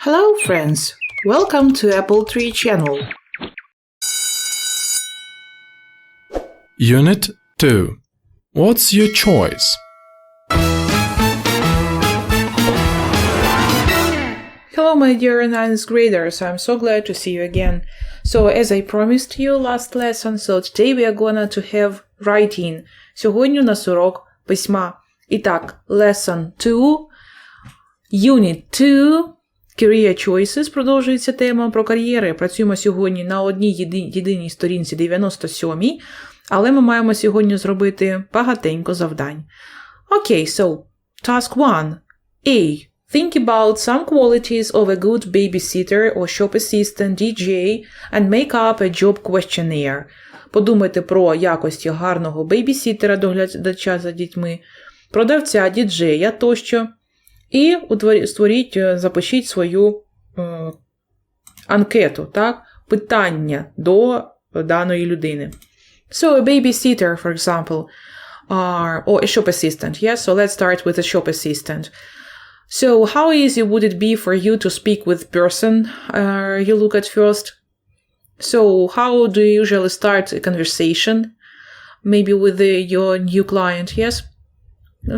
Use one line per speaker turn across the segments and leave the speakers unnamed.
Hello, friends. Welcome to Apple Tree Channel.
Unit 2. What's your choice?
Hello, my dear ninth graders. I'm so glad to see you again. So, as I promised you last lesson, so today we are gonna to have writing. Сьогодні у нас урок письма. І так, lesson 2, unit 2, career choices, продовжується тема про кар'єри. Працюємо сьогодні на одній єди- єдиній сторінці 97, але ми маємо сьогодні зробити багатенько завдань. Окей, so, task 1. A. Think about some qualities of a good babysitter or shop assistant DJ and make up a job questionnaire. Подумайте про якості гарного бейбісітера, доглядача за дітьми, продавця, діджея тощо. І утворі- створіть, е, запишіть свою е, анкету, так? питання до даної людини. So, a babysitter, for example, are, or a shop assistant. Yes, so let's start with a shop assistant. So, how easy would it be for you to speak with person uh, you look at first? So, how do you usually start a conversation? Maybe with the, your new client, yes?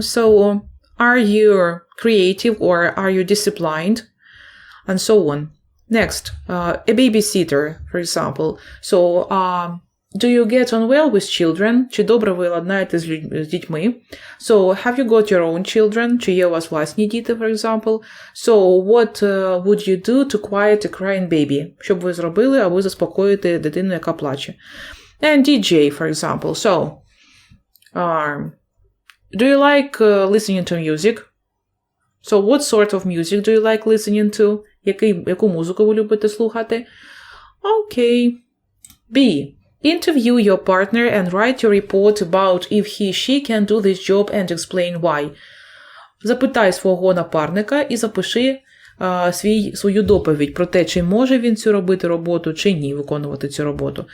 So, are you creative or are you disciplined? And so on. Next, uh, a babysitter, for example. So, um, do you get on well with children? Чи добре ви ладнаєте з, людь- з дітьми? So, have you got your own children? Чи є у вас власні діти, for example? So, what uh, would you do to quiet a crying baby? Що б ви зробили, аби заспокоїти дитину, яка плаче? And DJ, for example. So, um, do you like uh, listening to music? So, what sort of music do you like listening to? Який, яку музику ви любите слухати? Okay. B. Interview your partner and write your report about if he she can do this job and explain why. Запитай свого напарника і запиши а, свій, свою доповідь про те, чи може він цю робити роботу, чи ні, виконувати цю роботу.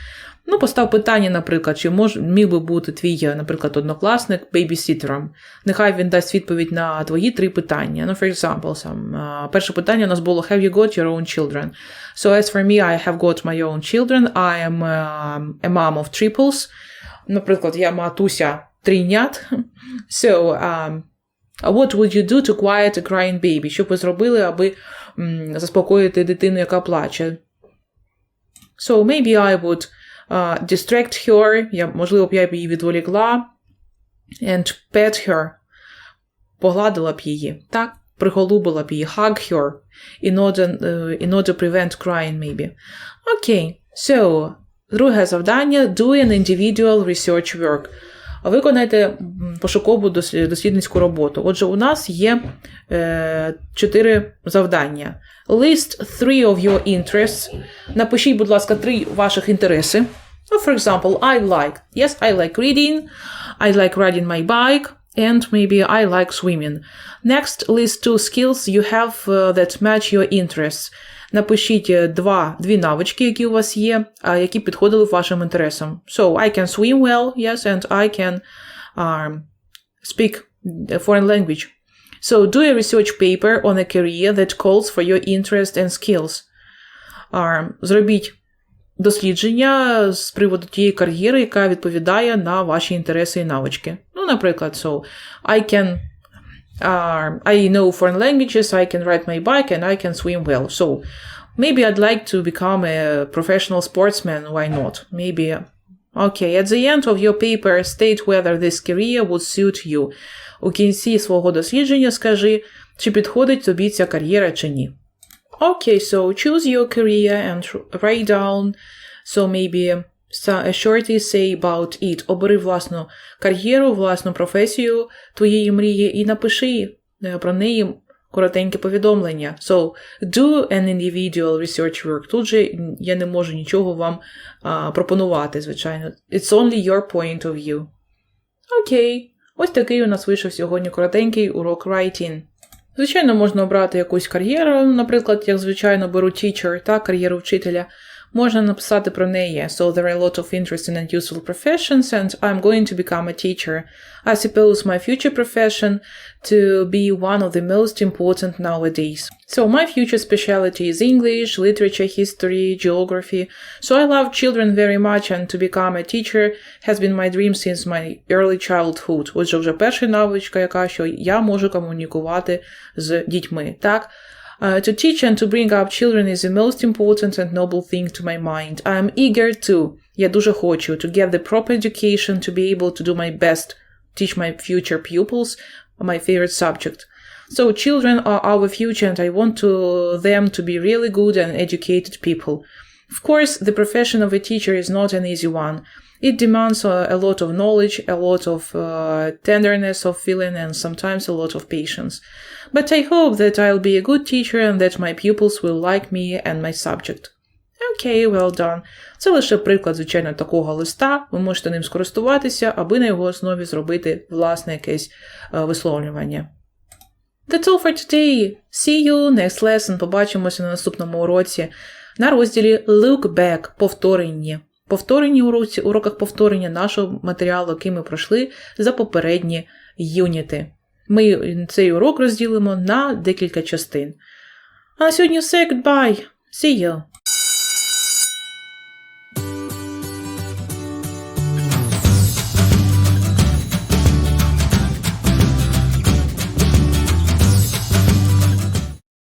Ну, постав питання, наприклад, чи мож, міг би бути твій, наприклад, однокласник бейбісітером. Нехай він дасть відповідь на твої три питання. Ну, for example, some, перше питання у нас було Have you got your own children? So as for me, I have got my own children. I am um, a mom of triples. Наприклад, я матуся трійнят. So, um, what would you do to quiet a crying baby? Що б ви зробили, аби м, заспокоїти дитину, яка плаче? So, maybe I would uh, distract her. Я, можливо, б я б її відволікла. And pet her. Погладила б її. Так? Приголубила б її. Hug her. In order, uh, in order prevent crying, maybe. Окей. Okay. So, друге завдання. Do an individual research work. Виконайте пошукову дослідницьку роботу. Отже, у нас є е, чотири завдання. List three of your interests. Напишіть, будь ласка, три ваших інтереси. Ну, for example, I like. Yes, I like reading. I like riding my bike. And maybe I like swimming. Next, list two skills you have uh, that match your interests. Напишіть е, два, дві навички, які у вас є, які підходили вашим інтересам. So, I can swim well, yes, and I can um, speak a foreign language. So, do a research paper on a career that calls for your interest and skills. Um, зробіть дослідження з приводу тієї кар'єри, яка відповідає на ваші інтереси і навички. Ну, наприклад, so, I can uh, I know foreign languages, I can ride my bike, and I can swim well. So maybe I'd like to become a professional sportsman. Why not? Maybe. Okay, at the end of your paper, state whether this career would suit you. У кінці свого дослідження скажи, чи підходить тобі ця кар'єра чи ні. Okay, so choose your career and write down. So maybe short essay about it. Обери власну кар'єру, власну професію твоєї мрії і напиши е, про неї коротеньке повідомлення. So, do an individual research work. Тут же я не можу нічого вам а, пропонувати, звичайно. It's only your point of view. Окей. Ось такий у нас вийшов сьогодні коротенький урок writing. Звичайно, можна обрати якусь кар'єру, наприклад, як звичайно беру teacher, та кар'єру вчителя. можна написати про неї. So there are a lot of interesting and useful professions, and I'm going to become a teacher. I suppose my future profession to be one of the most important nowadays. So my future specialty is English, literature, history, geography. So I love children very much, and to become a teacher has been my dream since my early childhood. Отже, вже перша навичка, яка що я можу комунікувати з дітьми. Так. Uh, to teach and to bring up children is the most important and noble thing to my mind. I am eager to, я дуже хочу, to get the proper education to be able to do my best, teach my future pupils my favorite subject. So children are our future and I want to them to be really good and educated people. Of course, the profession of a teacher is not an easy one. It demands uh, a lot of knowledge, a lot of uh, tenderness of feeling, and sometimes a lot of patience. But I hope that I'll be a good teacher and that my pupils will like me and my subject. Окей, well done. Це лише приклад, звичайно, такого листа. Ви можете ним скористуватися, аби на його основі зробити власне якесь е, висловлювання. That's all for today. See you next lesson. Побачимося на наступному уроці на розділі Look Back повторення. Повторені уроці, уроках повторення нашого матеріалу, який ми пройшли за попередні юніти. Ми цей урок розділимо на декілька частин. А на сьогодні все. Goodbye. See you.